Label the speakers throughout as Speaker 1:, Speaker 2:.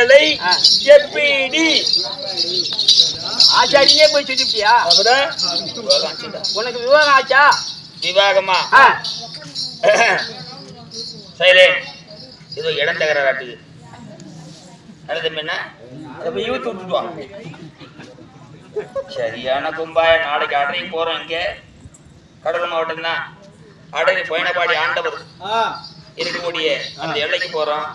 Speaker 1: வேலை எப்படி
Speaker 2: ஆச்சாரியே போய்
Speaker 1: அப்புறம்
Speaker 2: உனக்கு விவாகம் ஆச்சா?
Speaker 1: விவாகமா? சைலே இது இடம் தகர காட்டுது அடுத்து என்ன? அதை போய் இழுத்து விட்டுட்டுவான் சரியான கும்பாய நாளைக்கு அடை போறோம் இங்க. கடலூர் மாவட்டம் தான். அடை பயணப்பாடி ஆண்டவர் இருக்கக்கூடிய அந்த எல்லைக்கு போறோம்.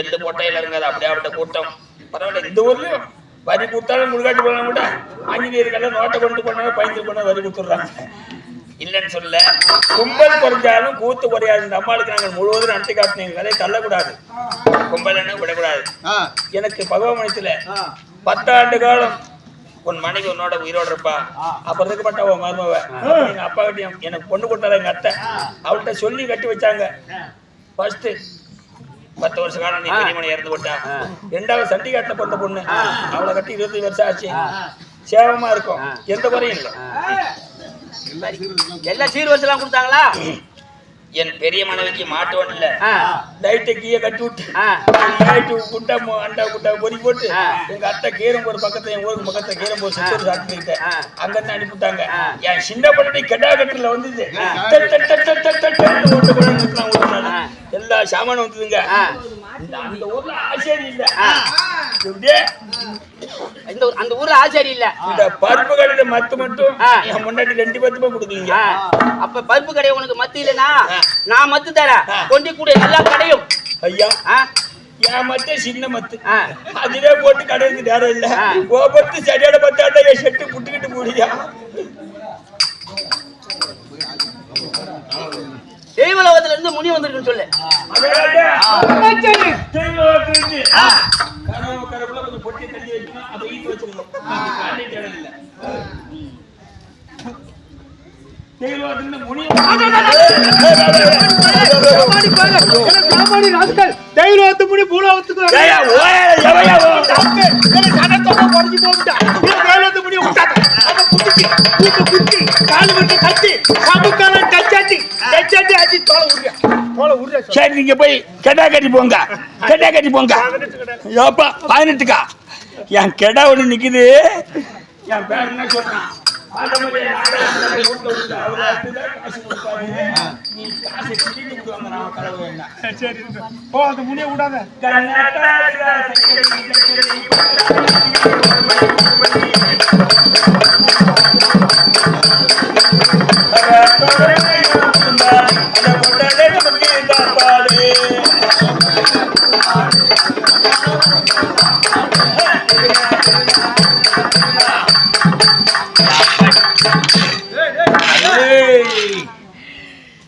Speaker 1: எள்ளு பொட்டையில இருக்காது அப்படியே அவட்ட கூட்டம். பரவாயில்ல இந்த ஊர்லயும் வரி கொடுத்தாலும் முழுகாட்டு போனா கூட ஆஞ்சநேயர்கள் நோட்டை கொண்டு போனாலும் பயந்து போனா வரி கொடுத்துட்றாங்க. இல்லைன்னு சொல்ல கும்பல் குறைஞ்சாலும் கூத்து குறையாது இந்த அம்மாளுக்கு நாங்கள் முழுவதும் நடத்தி காட்டினீங்க கதையை தள்ளக்கூடாது. கும்பல் என்ன? விடக்கூடாது. எனக்கு பகவமனத்துல பத்தாண்டு காலம் உன் மனைவி உன்னோட உயிரோட இருப்பா. அப்புறம் இருக்கப்பட்ட உன் மருமவ. எங்க அப்பா கிட்ட எனக்கு பொண்ணு கொடுத்தாரு எங்க அத்தை. அவள்கிட்ட சொல்லி கட்டி வச்சாங்க. ஃபர்ஸ்ட் பத்து வருஷ காலம் நீ பெரியமனை இறந்து போட்டா. ரெண்டாவது சண்டிகாட்டில் பிறந்த பொண்ணு. அவளை கட்டி இருபத்தி வருஷம் ஆச்சு. சேவமா இருக்கும். எந்த குறையும் இல்லை.
Speaker 2: எல்லாம் சீர்வரிசெல்லாம் கொடுத்தாங்களா?
Speaker 1: என் பெரிய மனைவிக்கு மாட்டுவன் இல்ல. லைட்டை கீழே கட்டி விட்டு லைட்டு குட்டை அண்டா குட்டை பொறி போட்டு. எங்க அத்தை கீரம்பூர் பக்கத்துல என் ஊருக்கு பக்கத்துல கீரம்பூர் சித்தூர் சாப்பிட்டு. அங்க இருந்து அனுப்பிட்டாங்க. என் சின்ன பண்ணி கெடா கட்டுல.
Speaker 2: ஆ.
Speaker 1: எல்லா சாமானும் வந்ததுங்க. அந்த ஊர்ல ஆச்சேரி இல்ல.
Speaker 2: இந்த அந்த ஊர்ல ஆச்சாரி இல்ல.
Speaker 1: இந்த பருப்பு கடையில மத்து மட்டும்
Speaker 2: ஆ.
Speaker 1: என் முன்னாடி ரெண்டு பத்து ரூபாய் கொடுக்கலீங்க.
Speaker 2: ஆ, அப்ப பருப்பு கடை உனக்கு மத்து இல்லனா. நான் மத்து தரேன். கொண்டு கூட எல்லா கடையும்.
Speaker 1: ஐயா
Speaker 2: ஆ,
Speaker 1: என் மத்த சின்ன மத்து.
Speaker 2: ஆ.
Speaker 1: அதுவே போட்டு கடைக்கு நேரம் இல்ல. கோபத்து சரியான பத்தாட்டா என் செட்டு புட்டுக்கிட்டு போடியா
Speaker 2: தெய்வலோகத்துல இருந்து முனி வந்திருக்குன்னு சொல்லு
Speaker 1: கனவு கனவுல கொஞ்சம் பொட்டி தள்ளி வைக்கணும் அதை ஈட்டு வச்சிருக்கணும் காட்டி தேடல் இல்ல தெய்வத்திலிருந்து முனி
Speaker 3: தெய்வத்து முடி பூலோகத்துக்கு
Speaker 1: ஏய்யா, ஓயா, எவையா, ஓ.
Speaker 3: கணத்தோட குறைஞ்சு போகுதா தெய்வத்து முடி விட்டாங்க அவன் குடிச்சு கூட்டு குத்தி கால் விட்டு கட்டி சமுக்கால டச்சாட்டி டச்சாட்டி ஆச்சு தோலை உருயா தோலை உருயா
Speaker 1: சரி நீங்க போய் கெடா கட்டி போங்க கெடா கட்டி போங்க ஏப்பா பதினெட்டுக்கா என் கெடா ஒண்ணு நிக்குது என் பேர் என்ன சொல்றான் பாரம்பரிய நாடகத்துல வீட்டுல விட்டு அவரை அடிச்சுதான் காசு கொடுப்பாரு. நீ காசை கிட்டிட்டு விடுவாங்க, நாம கடவுள் வேண்டாம்.
Speaker 3: சரி ஓ அந்த முடிய விடாத
Speaker 1: கர்நாடகா சக்கரை சக்கரை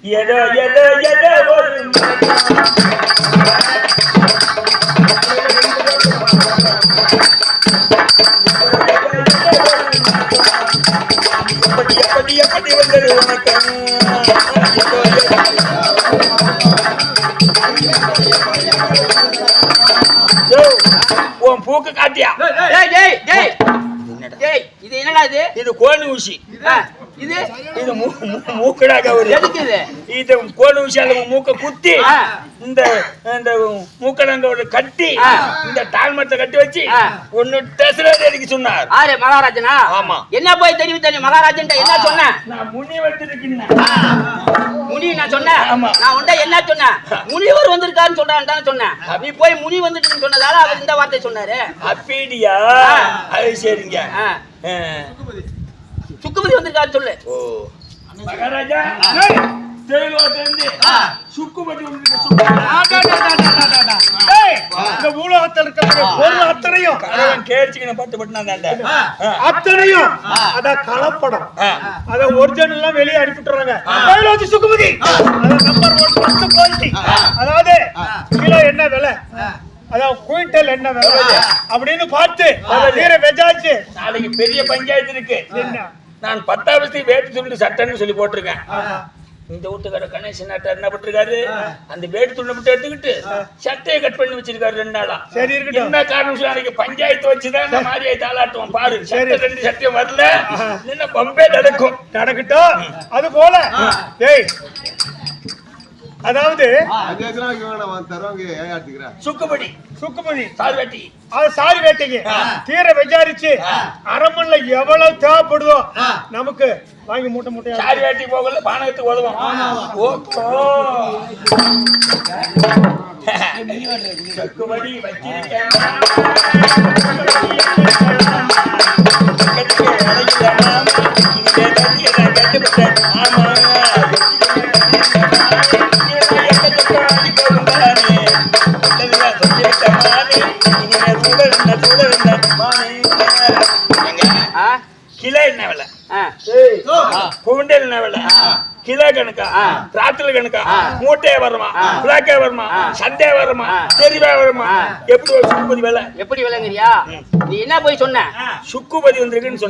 Speaker 1: எதோ எதோ எதோ ஒரு பூக்கு காட்டியா
Speaker 2: டேய் டேய் டேய் டேய் என்னடா இது?
Speaker 1: இது கோணி ஊசி.
Speaker 2: இது?
Speaker 1: இது
Speaker 2: இது?
Speaker 1: கோணி ஊசியால உன் மூக்க குத்தி
Speaker 2: ஆ.
Speaker 1: இந்த இந்த மூக்கடங்கோட கட்டி. இந்த டால்மத்தை கட்டி வச்சு. ஒன்னு டெஸ்ட் அடிக்க சொன்னார்.
Speaker 2: ஆரே மகாராஜனா?
Speaker 1: ஆமா.
Speaker 2: என்ன போய் தெரிவி தெரியும் மகாராஜன் என்ன சொன்னேன்
Speaker 1: நான் முனி வந்திருக்கேன்
Speaker 2: முனி நான் சொன்னேன்
Speaker 1: ஆமா.
Speaker 2: நான் உன்ட என்ன சொன்னேன் முனிவர் வந்திருக்காருன்னு சொல்றான்னு தானே சொன்னேன் நீ போய் முனி வந்துட்டுன்னு சொன்னதால அவர் இந்த வார்த்தை சொன்னாரு.
Speaker 1: அப்படியா. அது சரிங்க.
Speaker 2: சுக்குமதி வந்திருக்காருன்னு சொல்லு.
Speaker 1: ஓ. மகாராஜா
Speaker 3: பூலோகத்தில் இருக்கிற பொருள் அத்தனையும்.
Speaker 1: கேட்டுக்கின பட்டு ஆ.
Speaker 3: அத்தனையும். அத கலப்படம். அத ஒரிஜினல் எல்லாம் வெளியே அனுப்பிட்டுறாங்க கைலாசி சுகுமதி அத நம்பர் ஒன் ஃபர்ஸ்ட் குவாலிட்டி அதாவது கிலோ என்ன விலை? அதாவது குவிண்டல் என்ன விலை? அப்படின்னு பார்த்து வீர வெஜாச்சு
Speaker 1: நாளைக்கு பெரிய பஞ்சாயத்து இருக்கு.
Speaker 3: என்ன?
Speaker 1: நான் பத்தாவது வேட்டு துண்டு சட்டைன்னு சொல்லி போட்டிருக்கேன். இந்த வீட்டுக்கார கணேசன் நாட்டார் என்ன பண்ணிருக்காரு அந்த வேட்டு துண்டை மட்டும் எடுத்துக்கிட்டு சட்டையை கட் பண்ணி வச்சிருக்காரு ரெண்டு நாளா.
Speaker 3: சரி இருக்கட்டும்.
Speaker 1: என்ன காரணம் சொல்லி அன்னைக்கு பஞ்சாயத்து வச்சுதான் இந்த மாதிரி தாளாட்டுவோம். பாரு சட்டை ரெண்டு சட்டையும் வரல. நின்ன பம்பே நடக்கும்.
Speaker 3: நடக்கட்டும். அது போல. டேய் அதாவது
Speaker 4: அது எதுனா இவனை வந்து தருவாங்க ஏயாட்டுக்கிறேன்
Speaker 1: சுக்குபடி
Speaker 3: சுக்குமதி
Speaker 1: சார் வெட்டி.
Speaker 3: அது சாரி வேட்டைக்கு தீர விசாரிச்சு அரமன்ல எவ்வளவு தேவைப்படுதோ நமக்கு வாங்கி மூட்டை மூட்டையா
Speaker 1: சாரி வெட்டி போகல பானகத்துக்கு உதவும். சுக்குபடி வச்சிருக்கேன்.
Speaker 2: ஆ?
Speaker 1: கிலோ என்ன விலை குவிண்டல் என்ன விலை கிலோ கணக்கா.
Speaker 2: ஆ.
Speaker 1: ராத்திரி கணக்கா. மூட்டையா வருமா. பிளாக்கே வருமா. சண்டே வருமா. தெரிவா வருமா. எப்படி ஒரு சுக்குபதி விலை?
Speaker 2: எப்படி விளங்குறியா நீ என்ன போய் சொன்ன?
Speaker 1: சுக்குபதி வந்திருக்குன்னு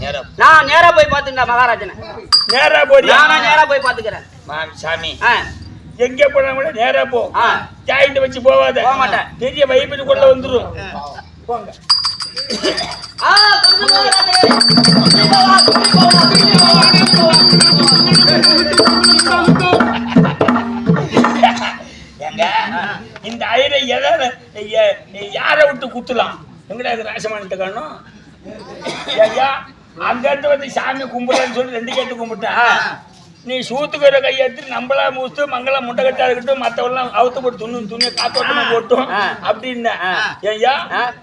Speaker 1: நேரா
Speaker 2: நான் நேரா போய் பாத்துட்டா மகாராஜனை.
Speaker 1: நேரா போறியா
Speaker 2: நானா நேரா போய் பாத்துக்கிறேன்
Speaker 1: மாமி சாமி
Speaker 2: ஆ.
Speaker 1: எங்க போனா கூட நேரா போ. ஜாயிண்ட் வச்சு போவாத.
Speaker 2: போக மாட்டேன்.
Speaker 1: பெரிய வைப்புக்குள்ள வந்துரும். போங்க. இந்த ஐரை எதை யாரை விட்டு குத்துலாம்? எங்கடா இது ராசமானத்தை காணும்? ஐயா அங்க இருந்து வந்து சாமி கும்பிடுறேன்னு சொல்லி ரெண்டு கேட்டு கும்பிட்டா நீ சூத்துக்கிற கையெடுத்து நம்மளா மூத்து மங்களம் முட்டை கட்டா இருக்கட்டும் மத்தவெல்லாம் அவுத்து போட்டு துணி துணியை காத்தோட்டமா போட்டும். அப்படின்னு
Speaker 2: ஆ.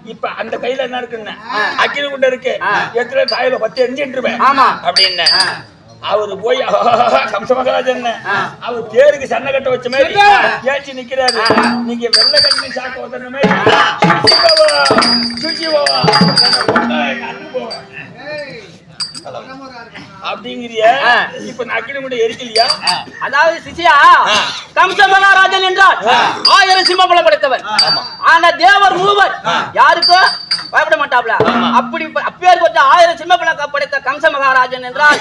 Speaker 1: இப்ப அந்த கையில என்ன இருக்குன்னு அக்கினி குண்டை இருக்கு. எத்தனை தாயில பத்து எரிஞ்சிட்டுருவேன். அப்படின்னு. அவரு போய் கம்ச மகாராஜன்
Speaker 2: ஆ.
Speaker 1: அவர் தேருக்கு சண்டை கட்ட வச்ச மாதிரி? ஏச்சி நிக்கிறாரு. நீங்க வெள்ளை கண்ணி சாக்க உதற மாதிரி சுச்சி பாவா சுச்சி பாவா என்னை கொண்டா எங்க அண்ணன் போவா. அப்படிங்கிறிய. இப்ப நான் அக்கினி மட்டும் எரிக்கலையா?
Speaker 2: அதாவது சிசியா கம்ச மகாராஜன் என்றால் ஆயிரம் சிம்மபல படைத்தவர் ஆனா தேவர் மூவர் யாருக்கோ? பயப்பட மாட்டாப்ல. அப்படி அப்பேர் கொண்ட ஆயிரம் சிம்மபல படைத்த கம்ச மகாராஜன் என்றால்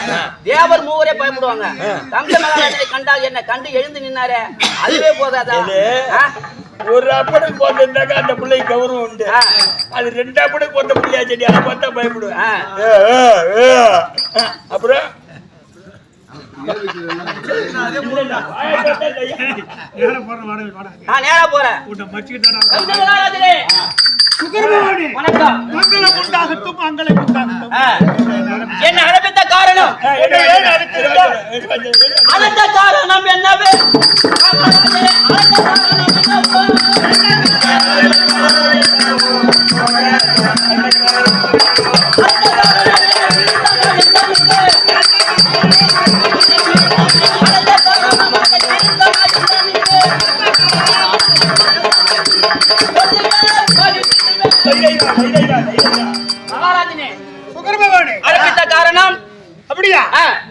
Speaker 2: தேவர் மூவரே பயப்படுவாங்க. கம்ச மகாராஜனை கண்டால் என்ன கண்டு எழுந்து நின்னாரே? அதுவே போதாதா?
Speaker 1: ஒரு அப்பனுக்கு போட்டிருந்தாக்கா அந்த பிள்ளை கௌரவம் உண்டு. அது ரெண்டு அப்பனுக்கு போட்ட பிள்ளையா செடி அதை பார்த்தா பயப்படுவேன். அப்புறம்.
Speaker 2: என்ன அழைப்பித்த காரணம்?
Speaker 1: அடுத்து
Speaker 2: காரணம்? என்னவே? அழைத்த காரணம் என்னவே?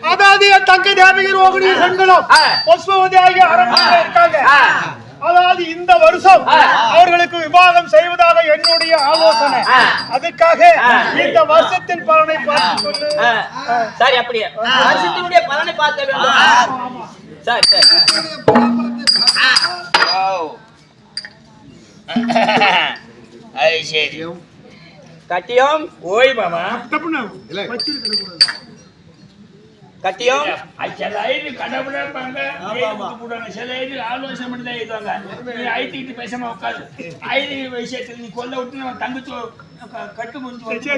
Speaker 3: அதாவது தங்க தேவகி ரோகிணி செண்களும்
Speaker 2: ஆ.
Speaker 3: பசுவதி ஆகிய அரண்மனையில் இருக்காங்க. அதாவது இந்த வருஷம். அவர்களுக்கு விவாகம் செய்வதாக என்னுடைய ஆலோசனை. அதுக்காக. இந்த வருஷத்தின் பலனை பார்த்து சொல்லு.
Speaker 2: சரி அப்படியே வருஷத்தினுடைய பலனை பார்க்க வேண்டும் சரி சரி
Speaker 1: வாவ். அது சரி
Speaker 2: கட்டியம்
Speaker 1: ஓய் மாமா
Speaker 3: தப்புண்ணா.
Speaker 4: இல்லை.
Speaker 3: வச்சிரு கிடக்கூடாது.
Speaker 2: கட்டியம்
Speaker 1: அது சில ஐடி கடவுளா இருப்பாங்க. ஐடி போடுவாங்க. சில ஐடி ஆலோசனை பண்ணி தான் எழுதுவாங்க. நீ ஐடிக்கிட்டு பேசாம உட்காரு. ஐடி விஷயத்துல நீ கொல்ல விட்டு நம்ம தங்கச்சி கட்டு முடிஞ்சு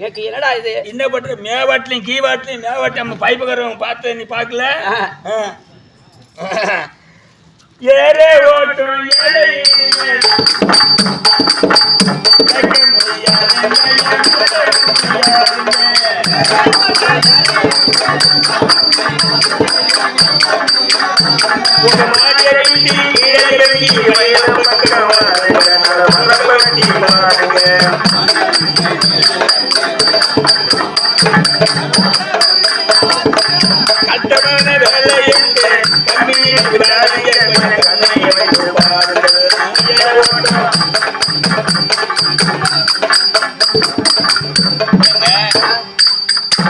Speaker 2: எனக்கு என்னடா இது?
Speaker 1: என்ன பண்ற மேவாட்டிலையும் கீவாட்டிலையும் மேவாட்டி நம்ம பைப்புக்காரவங்க பார்த்து நீ பார்க்கல?
Speaker 2: ஆ.
Speaker 1: ஆ. ஏறே ஓட்டும் ஏழை வைக்க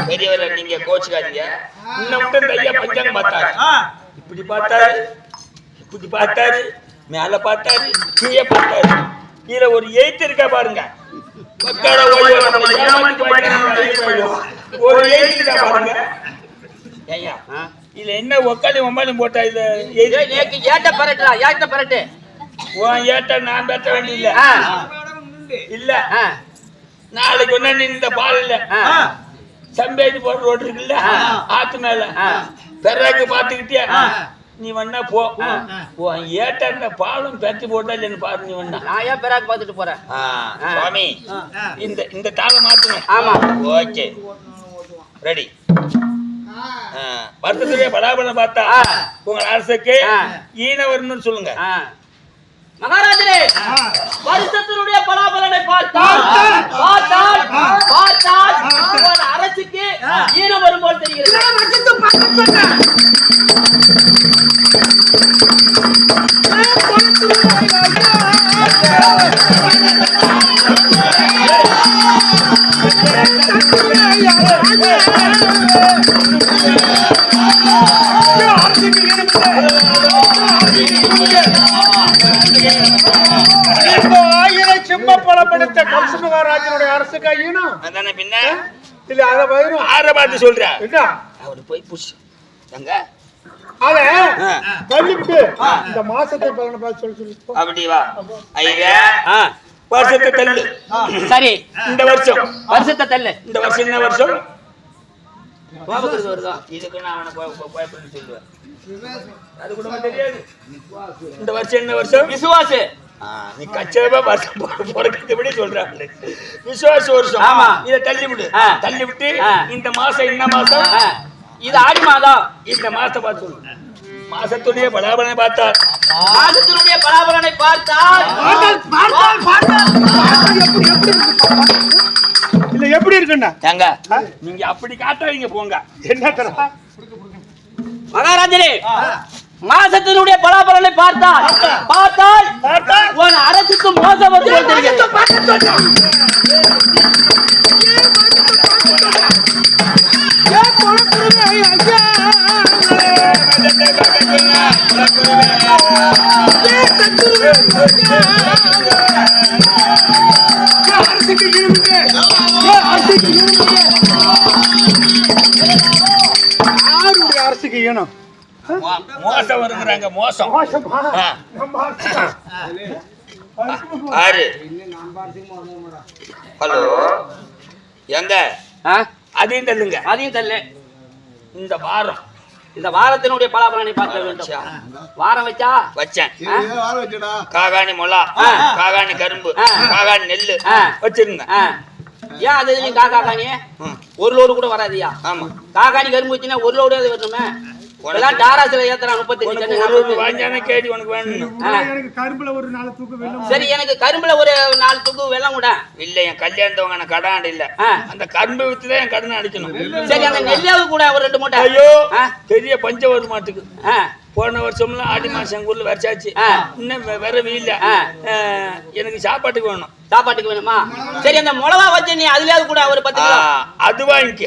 Speaker 1: பெரியவர் நீங்க கோச்சுக்காதீங்க. இன்னும் மட்டும் இந்த ஐயா பஞ்சாங்க பார்த்தாரு. இப்படி பார்த்தாரு. இப்படி பார்த்தாரு. மேல பார்த்தாரு. கீழே பார்த்தாரு. கீழே ஒரு எய்த் இருக்கா பாருங்க. ஒரு எழுதிட்டா பாருங்க.
Speaker 2: ஆ.
Speaker 1: இதுல என்ன ஒக்காளி ஒம்பாளி போட்டா
Speaker 2: நேக்கு ஏட்ட பரட்டுடா ஏட்ட பரட்டு.
Speaker 1: உன் ஏட்ட நான் பெற்ற வேண்டிய இல்ல.
Speaker 2: ஆ,
Speaker 1: நாளைக்கு நீ இந்த பால் இல்ல.
Speaker 2: ஆ.
Speaker 1: சம்பேதி போற ரோடு இருக்குல்ல. ஆத்து மேல. பெறாக்கு பாத்துக்கிட்டியா
Speaker 2: ஆ.
Speaker 1: நீ வேணா போ. உன் ஏட்ட இந்த பாலும் பெற்று போட்டா இல்லைன்னு பாரு நீ வேணா
Speaker 2: நான் ஏன் பெராக்கு பார்த்துட்டு போறேன்.
Speaker 4: சுவாமி
Speaker 1: இந்த இந்த தாளை மாத்துங்க.
Speaker 2: ஆமா.
Speaker 4: ஓகே. ரெடி
Speaker 1: வருத்தத்துடைய பலாபலம் பார்த்தா
Speaker 2: ஆ.
Speaker 1: உங்க அரசுக்கு
Speaker 2: ஆ.
Speaker 1: ஈனவர்னு சொல்லுங்க.
Speaker 2: ஆ. மகாராஜரே வருஷத்தினுடைய பலாபலனை பார்த்தால் பார்த்தால் பார்த்தால் உன் அரசுக்கு ஈனம் வரும் போல் தெரிகிறது.
Speaker 3: அரசுக்கு இந்த ஆயிரம் செம்ம பழம் படுத்த கம்சமகாராஜனுடைய அரசுக்கு ஐயனும்
Speaker 4: அதானே பின்ன?
Speaker 3: இல்ல அத வயிறும்
Speaker 1: ஆற பார்த்து சொல்ற.
Speaker 3: என்ன
Speaker 4: அவரு போய் புஷ். எங்க
Speaker 3: அத. தள்ளிவிட்டு இந்த மாசத்தை பலனை பார்த்து சொல்லி சொல்லி.
Speaker 4: அப்படி வா. ஐயா.
Speaker 2: ஆ,
Speaker 1: வருஷத்தை தள்ளு.
Speaker 2: சரி
Speaker 1: இந்த வருஷம்.
Speaker 2: வருஷத்தை தள்ளு.
Speaker 1: இந்த வருஷம் என்ன வருஷம்?
Speaker 2: கோபத்துக்கு வருதா
Speaker 4: இதுக்கு நான் அவனை போய் போய் பயப்படணும்னு சொல்லுவேன்.
Speaker 1: அது கூட உனக்கு தெரியாது. இந்த வருஷம் என்ன வருஷம்?
Speaker 2: விசுவாசு.
Speaker 1: நீ கச்சேபா வருஷம் பிறக்கிறபடி சொல்றாங்க விசுவாச வருஷம்.
Speaker 2: ஆமா.
Speaker 1: இத தள்ளி விடு. தள்ளி விட்டு. இந்த மாசம் என்ன மாசம்?
Speaker 2: இது ஆடி மாதம்.
Speaker 1: இந்த மாசத்தை பார்த்து சொல்லு. மாசத்துடைய பலாபலனை பார்த்தா
Speaker 2: மாதத்தினுடைய பலாபலனை பார்த்தால்
Speaker 3: இல்ல எப்படி இருக்குண்ணா
Speaker 4: எங்க
Speaker 1: நீங்க அப்படி காட்டாதீங்க போங்க.
Speaker 3: என்ன தரா
Speaker 2: மகாராஜனே மாசத்தினுடைய பலாபலனை பார்த்தால். பார்த்தால்
Speaker 3: பார்த்தால்.
Speaker 2: உன் அரசுக்கு மோசம் வந்து
Speaker 3: அரசுக்கு ஈனம்
Speaker 1: மோசம் வருங்கிறாங்க மோசம்.
Speaker 3: மோசமா?
Speaker 4: ஆறு. ஹலோ. எங்க
Speaker 2: ஆ,
Speaker 1: அதையும் தள்ளுங்க.
Speaker 2: அதையும் தள்ளு.
Speaker 1: இந்த வாரம்.
Speaker 2: இந்த வாரத்தினுடைய பலாபலனை பார்க்க வேண்டும். வாரம் வச்சா?
Speaker 4: வச்சேன். காகாணி மொளா. காகாணி கரும்பு. காகாணி நெல்லு
Speaker 1: வச்சிருங்க.
Speaker 2: ஏன் அது நீ காக்கா காணி
Speaker 4: ம்.
Speaker 2: ஒரு லோடு கூட வராதியா?
Speaker 4: ஆமா.
Speaker 2: காக்காணி கரும்பு வச்சுன்னா ஒரு லோடு அது வரணுமே? இதெல்லாம் டாராசில ஏத்துறான்
Speaker 1: ஒரு ஒரு. வாங்கியான கேடி உனக்கு வேணும்.
Speaker 3: எனக்கு கரும்புல ஒரு நாலு தூக்கு வெள்ளம்
Speaker 2: சரி எனக்கு கரும்புல ஒரு நாலு தூக்கு வெள்ளம் கூட
Speaker 4: இல்ல என் கல்யாணத்தவங்க எனக்கு கடாண்டு இல்ல.
Speaker 1: அந்த கரும்பு வித்து தான் என் கடனை அடிக்கணும்.
Speaker 2: சரி அந்த நெல்லாவு கூட ஒரு ரெண்டு மூட்டை.
Speaker 1: ஐயோ. பெரிய பஞ்சம் வரும் மாட்டுக்கு போன வருஷம்லாம் ஆடி மாசம் எங்க ஊர்ல வரைச்சாச்சு. இன்னும் விரவு இல்ல. எனக்கு சாப்பாட்டுக்கு வேணும்.
Speaker 2: சாப்பாட்டுக்கு வேணுமா? சரி அந்த மிளகா வச்சு நீ அதுலயாவது கூட ஒரு பத்து கிலோ.
Speaker 1: அது வாங்கிக்க.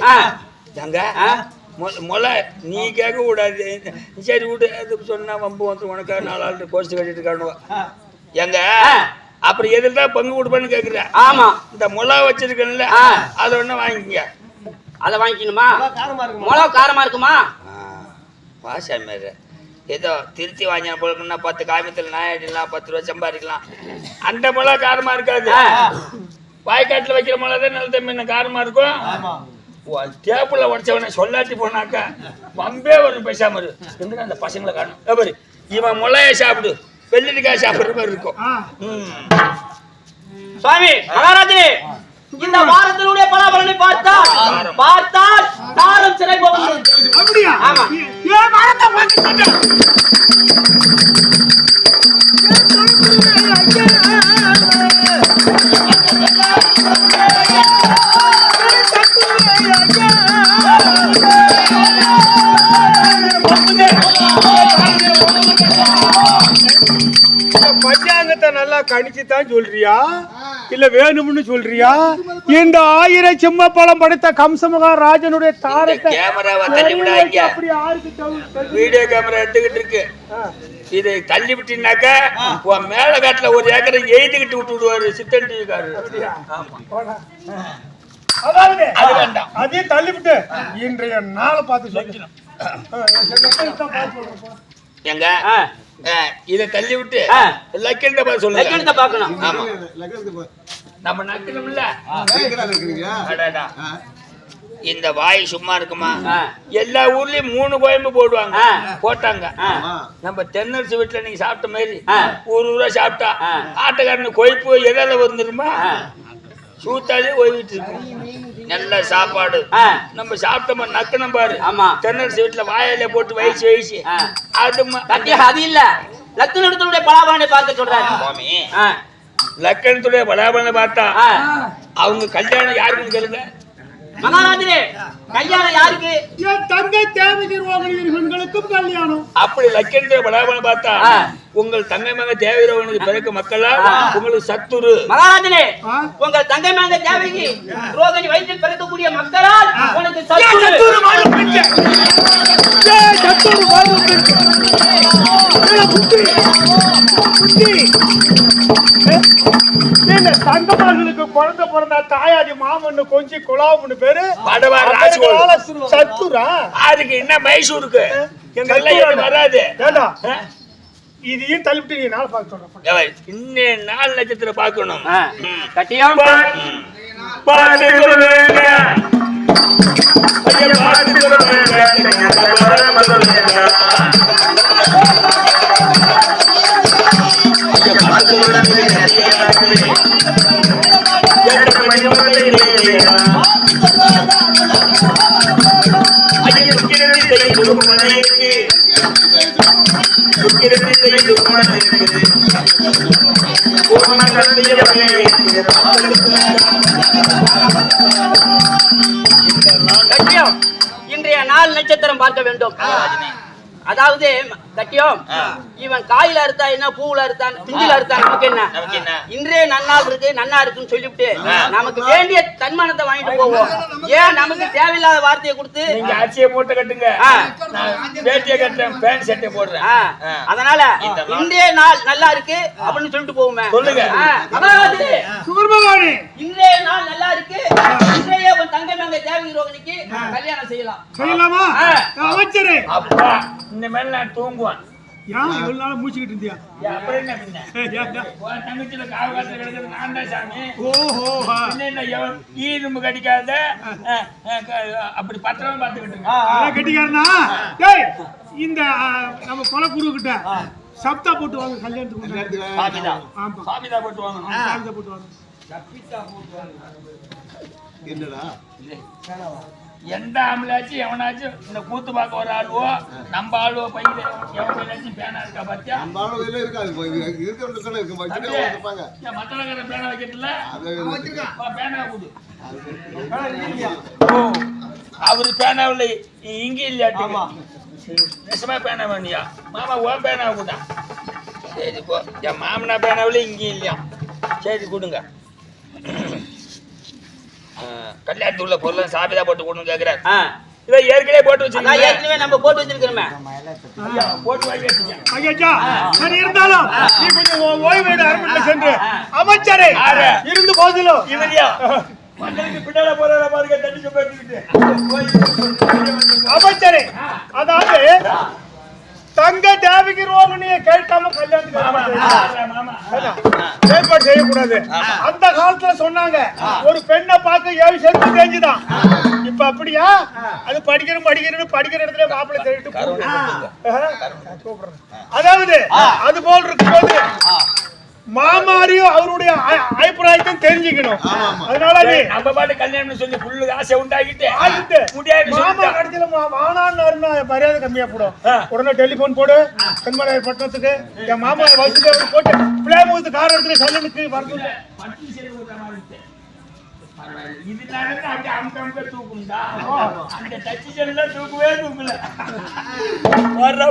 Speaker 1: மொளை நீ கேட்க கூடாது சரி விடு. அது சொன்னா வம்பு வந்து உனக்காக நாலு ஆள் கோர்ஸ் கட்டிட்டு காணுவா எங்க. அப்புறம் எதில் தான் பங்கு கொடுப்பேன்னு கேக்குற.
Speaker 2: ஆமா.
Speaker 1: இந்த முளா வச்சிருக்கேன்ல
Speaker 2: ஆ.
Speaker 1: அதை ஒண்ணு வாங்கிக்கங்க
Speaker 2: அதை வாங்கிக்கணுமா? மிளகா காரமா இருக்குமா?
Speaker 4: வாசாமி ஏதோ திருத்தி வாங்கின பொழுதுன்னா பத்து காமியத்தில் நாயாடிலாம் பத்து ரூபா சம்பாதிக்கலாம்.
Speaker 1: அந்த முளை காரமா இருக்காது. வாய்க்காட்டுல வைக்கிற முளை தான் நல்ல தம்பி காரமா இருக்கும். டேபிள்ல உடச்சவன சொல்லாட்டி போனாக்கா வம்பே வரும் பேசாம இரு அந்த பசங்களை காணும் பாரு இவன் முளைய சாப்பிடு வெள்ளரிக்காய் சாப்பிடுற மாதிரி இருக்கும்.
Speaker 2: சுவாமி மகாராஜனே இந்த வாரத்தினுடைய பலாபலனை பார்த்தால் பார்த்தால் தாரம் சிறை போகும்
Speaker 3: அப்படியா
Speaker 2: ஆமா.
Speaker 3: ஏன் பஞ்சாங்கத்தை நல்லா கணிச்சு தான் சொல்றியா? இல்ல வேணும்னு சொல்றியா? இந்த ஆயிரம் செம்ம பழம் படைத்த கம்சமகா ராஜனுடைய தாரத்தை
Speaker 4: கேமராவை தள்ளி
Speaker 3: தவு-
Speaker 1: வீடியோ கேமரா எடுத்துக்கிட்டு இருக்கு. இதை தள்ளி விட்டீங்கன்னாக்கா உன் மேல காட்டுல ஒரு ஏக்கரை எழுதிக்கிட்டு விட்டு விடுவாரு சித்தன் டிவிக்காரரு.
Speaker 3: அதாவது
Speaker 1: அது வேண்டாம்.
Speaker 3: தள்ளிவிட்டு இன்றைய நாளை பார்த்து சொல்லணும்
Speaker 5: எங்க
Speaker 1: இதை தள்ளி விட்டு. லக்கெண்ட பார்த்து சொல்லுங்க
Speaker 2: லக்கணத்தை பார்க்கணும்
Speaker 5: ஆமா.
Speaker 1: நம்ம நக்கணும்ல
Speaker 5: அடடா.
Speaker 4: ஆ.
Speaker 5: இந்த வாய் சும்மா இருக்குமா
Speaker 1: எல்லா ஊர்லயும் மூணு கோயம்பு போடுவாங்க. போட்டாங்க. நம்ம தென்னரசு வீட்டுல நீங்க சாப்பிட்ட மாதிரி
Speaker 2: ஆ.
Speaker 1: ஊர் சாப்பிட்டா
Speaker 2: ஆ.
Speaker 1: ஆட்டக்காரனு கொய்ப்பு எதால வந்துருமா சூத்தாலே ஓய்விட்டு இருக்கு.
Speaker 5: நல்ல சாப்பாடு.
Speaker 1: நம்ம சாப்பிட்டோமா நக்கணும் பாரு.
Speaker 2: ஆமா.
Speaker 1: தென்னரசு வீட்டுல வாயில போட்டு வயசு வயசு. அது
Speaker 2: அது இல்ல. லக்னத்துடைய பலாபானை பார்க்க சொல்றாரு.
Speaker 5: சுவாமி.
Speaker 1: லக்கணத்துடைய பலாபலனை பார்த்தா. அவங்க கல்யாணம் யாருக்குன்னு கேளுங்க.
Speaker 2: மகாராஜரே கல்யாணம் யாருக்கு?
Speaker 3: என் தங்கை தேவகி ரோகிணி பெண்களுக்கும் கல்யாணம்.
Speaker 1: அப்படி லக்கணத்துடைய பலாபலனை பார்த்தா. உங்கள் தங்கை மக தேவரவனுக்கு பிறகு மக்களா. உங்களுக்கு சத்துரு.
Speaker 2: மகாராஜனே? உங்கள் தங்கை மகன் தேவகி ரோகிணி வயிற்றில் பிறக்கக்கூடிய மக்களால் உனக்கு சத்துரு.
Speaker 3: தங்கமார்களுக்கு குழந்தை பிறந்தா தாயாதி மாமன்னு கொஞ்சி குலாவுன்னு பேரு? சத்துரா?
Speaker 1: அதுக்கு என்ன மைசூருக்கு? வராது?
Speaker 3: இதையும் தள்ளிவிட்டு நீ நாள் பார்க்க சொல்றேன்.
Speaker 1: இன்னும் நாலு நட்சத்திரம் பார்க்கணும்.
Speaker 2: ஆ, கட்டியம்
Speaker 1: பார்த்து சொல்லுங்க. ஐயா, பார்த்து
Speaker 2: இன்றைய நாள் நட்சத்திரம் பார்க்க வேண்டும் அதாவது கட்டியம் இவன் காயில அறுத்தா என்ன பூவுல அறுத்தான் பிஞ்சில அறுத்தா நமக்கு என்ன?
Speaker 5: நமக்கு என்ன?
Speaker 2: இன்றைய நன்னாள் இருக்கு நன்னா இருக்குன்னு சொல்லிவிட்டு. நமக்கு வேண்டிய தன்மானத்தை வாங்கிட்டு போவோம். ஏன் நமக்கு தேவையில்லாத வார்த்தையை கொடுத்து?
Speaker 1: நீங்க அரிசியை மூட்டை கட்டுங்க. வேட்டியை கட்டுறேன் பேண்ட் சட்டை போடுறேன்.
Speaker 2: அதனால
Speaker 5: இந்த நாள்.
Speaker 2: இன்றைய நாள் நல்லா இருக்கு அப்படின்னு சொல்லிட்டு போவோமே.
Speaker 1: சொல்லுங்க.
Speaker 2: மகாராஜரே,
Speaker 3: சுகர்பவானி
Speaker 2: இன்றைய நாள் நல்லா இருக்கு. இன்றைய உன் தங்கை மங்க தேவகி ரோகிணிக்கு கல்யாணம் செய்யலாம்.
Speaker 3: செய்யலாமா. அமைச்சரே.
Speaker 1: அப்பா. இந்த மேல நான் தூங்குவேன்.
Speaker 3: ஏன் இவ்வளவு நாள் மூச்சுக்கிட்டு இருந்தியா?
Speaker 1: அப்புறம் என்ன பின்ன தங்கச்சியில காவகாலத்துல கிடக்குறது நான் தான் சாமி.
Speaker 3: ஓஹோ
Speaker 1: என்ன எவன் ஈரும்பு கடிக்காத? அப்படி பத்திரமா பாத்துக்கிட்டுங்க
Speaker 3: அதான் கெட்டிக்காரனா டேய் இந்த நம்ம கொலை குரு கிட்ட சப்தா போட்டு வாங்க கல்யாணத்துக்கு ஆமா.
Speaker 1: சாமிதா போட்டு வாங்கணும்
Speaker 3: சாமிதா போட்டு வாங்க.
Speaker 4: என்னடா?
Speaker 1: எந்த ஆம்பளாச்சும் எவனாச்சும் இந்த கூத்து பார்க்க ஒரு ஆளுவோ நம்ம ஆளுவோ பையில எவன் பையனாச்சும் பேனா இருக்கா பாத்தியா?
Speaker 4: நம்ம ஆளு வெளில இருக்காது. இருக்கிறவங்க தானே இருக்கு. வச்சுட்டே
Speaker 1: மத்தளக்காரன் பேனா வைக்கிறதுல?
Speaker 4: அது
Speaker 1: வா, பேனா கொடு. ஓ, அவரு பேனாவில் இங்க இல்லையாட்டு நெசமா பேனா வேணியா மாமா உன் பேனா கூட்டா. சரி போ. என் மாமனா பேனாவில் இங்கேயும் இல்லையா? சரி கொடுங்க.
Speaker 5: கல்யாணத்துள்ள பொருள் சாமிதான் போட்டு கொடுன்னு கேக்குறாரு.
Speaker 2: ஆ,
Speaker 1: இதை ஏற்கனவே போட்டு
Speaker 2: அதான்
Speaker 1: வச்சிருக்கீங்க
Speaker 2: ஏற்கனவே நம்ம போட்டு வச்சிருக்கிறோமே.
Speaker 1: வச்சிருக்கேன்
Speaker 3: சரி இருந்தாலும் நீ கொஞ்சம் ஓ- ஓய்வு எடு அரண்மனையில் சென்று அமைச்சரே? இருந்து போதிலும்
Speaker 1: இவரியா? பின்னால போறாரா பாருங்க தண்ணி
Speaker 3: அமைச்சரே அதாவது தங்க தேவிக்கு ரோகிணியை கேட்காம கல்யாணத்துக்கு செய்யக்கூடாது. அந்த காலத்துல சொன்னாங்க ஒரு பெண்ணை பார்க்க ஏழு செத்து தெரிஞ்சுதான் இப்ப அப்படியா? அது படிக்கணும் படிக்கணும் படிக்கிற இடத்துல மாப்பிள்ளை கூப்பிடுறேன். அதாவது அது போல் இருக்கும்போது மாமாரியும் அவருடைய அ- அபிப்பிராயத்தையும் தெரிஞ்சுக்கணும் அதனால நீ
Speaker 1: நம்ம பாட்டு கல்யாணம் சொல்லி புல்லு ஆசை உண்டாக்கிட்டு
Speaker 3: மாமா. கடைசியில மானான்னு மரியாதை கம்மியா போடும். உடனே டெலிபோன் போடு தென்மலையார் பட்டணத்துக்கு என் மாமா வசதி போட்டு பிள்ளைமுகத்து கார இடத்துல கல்யாணுக்கு வரணும்
Speaker 1: பட்டு சீலை போட்ட மாதிரி இருக்கு. பரவாயில்ல. இது நடந்தா தூக்கும்டா. அந்த டச்சு செல்லாம் தூக்கவே தூக்கல. வர்றா,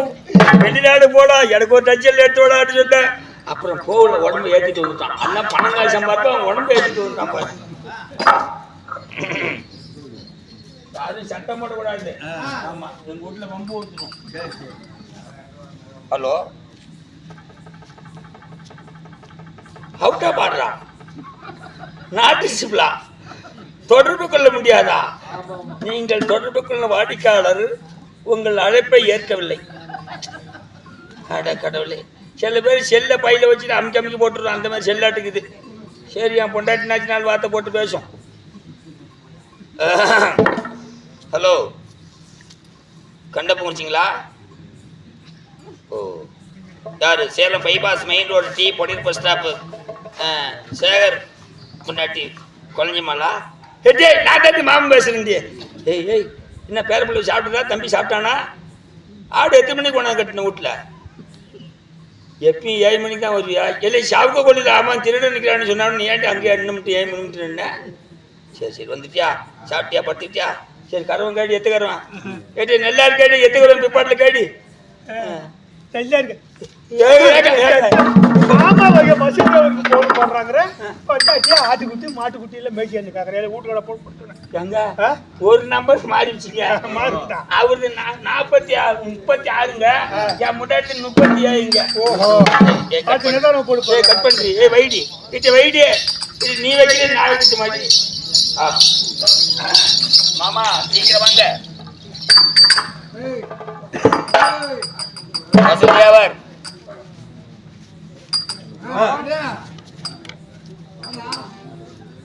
Speaker 1: வெளிநாடு போடா எனக்கு ஒரு டச்சல் எடுத்து விடான்னு சொன்னேன் அப்புறம் கோவில உடம்பு ஏத்திட்டு வந்துட்டான். அண்ணன் பணங்காய் சம்பாதிப்பா உடம்பு ஏத்திட்டு வந்துட்டான் பாரு. அது சட்டம் போடக்கூடாது. ஆமா. எங்க வீட்டுல வம்பு ஊத்தணும்
Speaker 5: ஹலோ?
Speaker 1: அவுட்டா பாடுறா. நாட்டு சிப்லா. தொடர்பு கொள்ள முடியாதா? நீங்கள் தொடர்பு கொள்ள வாடிக்கையாளர் உங்கள் அழைப்பை ஏற்கவில்லை. அட கடவுளே. சில பேர் செல்ல பையில வச்சுட்டு அமுக்கி அமுக்கி போட்டுருவோம் அந்த மாதிரி செல்லாட்டுக்குது சரி என் பொண்டாட்டினாச்சு நாள் வார்த்தை போட்டு பேசும்.
Speaker 6: ஹலோ. கண்டப்பு முடிச்சிங்களா? ஓ. யாரு? சேலம் பைபாஸ் மெயின் ரோடு டீ பொடிர் பஸ் ஸ்டாப்பு சேகர் முன்னாட்டி குழஞ்சிமாலா
Speaker 1: ஏய், நான் தான் மாமன் பேசுகிறேன் ஏய் ஏய் என்ன பேரப்பிள்ளை சாப்பிட்டுதா? தம்பி சாப்பிட்டானா? ஆடு எத்தனை மணிக்கு கொண்டாந்து கட்டின வீட்டில் எப்பயும் ஏழு மணிக்கு தான் வருவியா? இல்லை சாவுக்க கொண்டு ஆமாம் திருட நிற்கிறான்னு சொன்னாலும் நீ ஏன்ட்டு அங்கேயே ரெண்டு மணி ஏழு மணிக்கு நின்ன? சரி சரி வந்துட்டியா? சாப்பிட்டியா? படுத்துட்டியா சரி கரவன் கேடி எத்துக்கறவான். கேட்டு நல்லா இருக்கேடி எத்துக்கிறவன் பிப்பாட்டில் கேடி.
Speaker 3: நல்லா இருக்கு ஆட்டுக்குட்டி மாட்டுக்குட்டியில மேய்ச்சி வந்து கேக்குறேன் வீட்டோட போன் பண்ணுறேன்
Speaker 1: எங்க? ஒரு நம்பர் மாறிடுச்சுங்க. அவரு நாற்பத்தி ஆறு முப்பத்தி ஆறுங்க என் முன்னாடி முப்பத்தி ஏழுங்க கட் பண்றி. ஏய் வைடி. இட்டு வைடி. இது நீ வைக்கிறது நான் வைக்க மாட்டேன்
Speaker 6: ஆ. மாமா சீக்கிரம் வாங்க. வசதியாவர்
Speaker 2: Yeah,